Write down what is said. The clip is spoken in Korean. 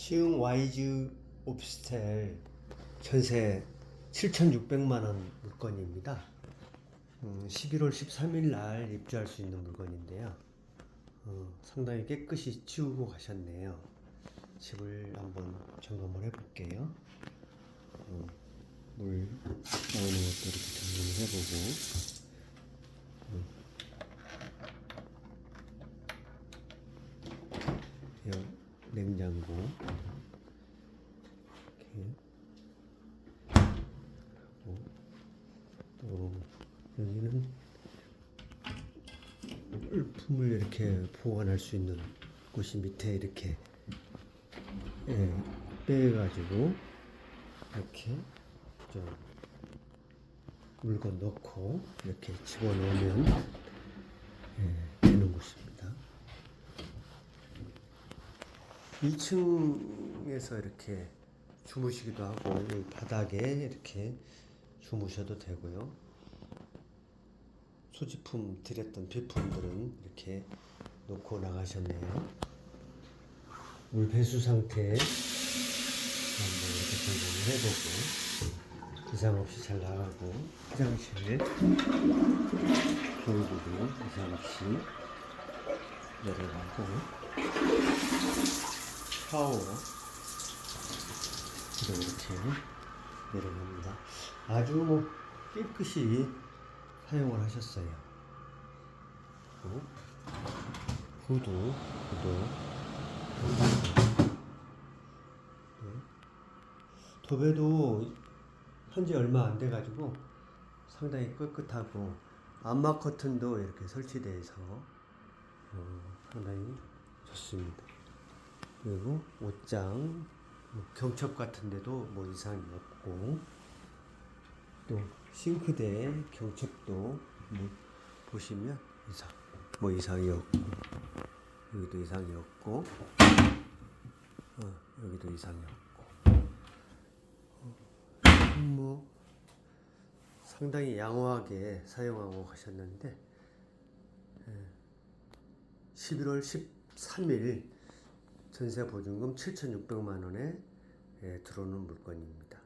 시흥 와이즈 오피스텔 전세 7,600만 원 물건입니다. 음, 11월 13일 날 입주할 수 있는 물건인데요. 어, 상당히 깨끗이 치우고 가셨네요. 집을 한번 점검을 해볼게요. 어, 물 나오는 것도 이렇게 점검을 해보고. 음. 여, 냉장고. 이렇게. 하고, 또, 여기는 물품을 이렇게 보관할 수 있는 곳이 밑에 이렇게 예, 빼가지고 이렇게 저 물건 넣고 이렇게 집어넣으면 예, 되는 곳입니다. 2층에서 이렇게 주무시기도 하고 이 바닥에 이렇게 주무셔도 되고요. 소지품 드렸던 비품들은 이렇게 놓고 나가셨네요. 물 배수 상태 한번 이렇게 점검을 해보고 이상 없이 잘 나가고 화장실 거울도 이상 없이 내려가고 샤워 이렇게 내려갑니다. 아주 뭐 깨끗이 사용을 하셨어요. 후드, 후드. 네. 도배도 현재 얼마 안 돼가지고 상당히 깨끗하고 안마 커튼도 이렇게 있어 어, 상당히 좋습니다. 그리고 옷장, 뭐 경첩 같은 데도 뭐 이상이 없고 또 싱크대 경첩도 뭐 보시면 이상 뭐 이상이 없고 여기도 이상이 없고 어, 여기도 이상이 없고. 어, 뭐 상당히 양호하게 사용하고 가셨는데 예, 11월 13일 전세 보증금 7,600만 원에 예, 들어오는 물건입니다.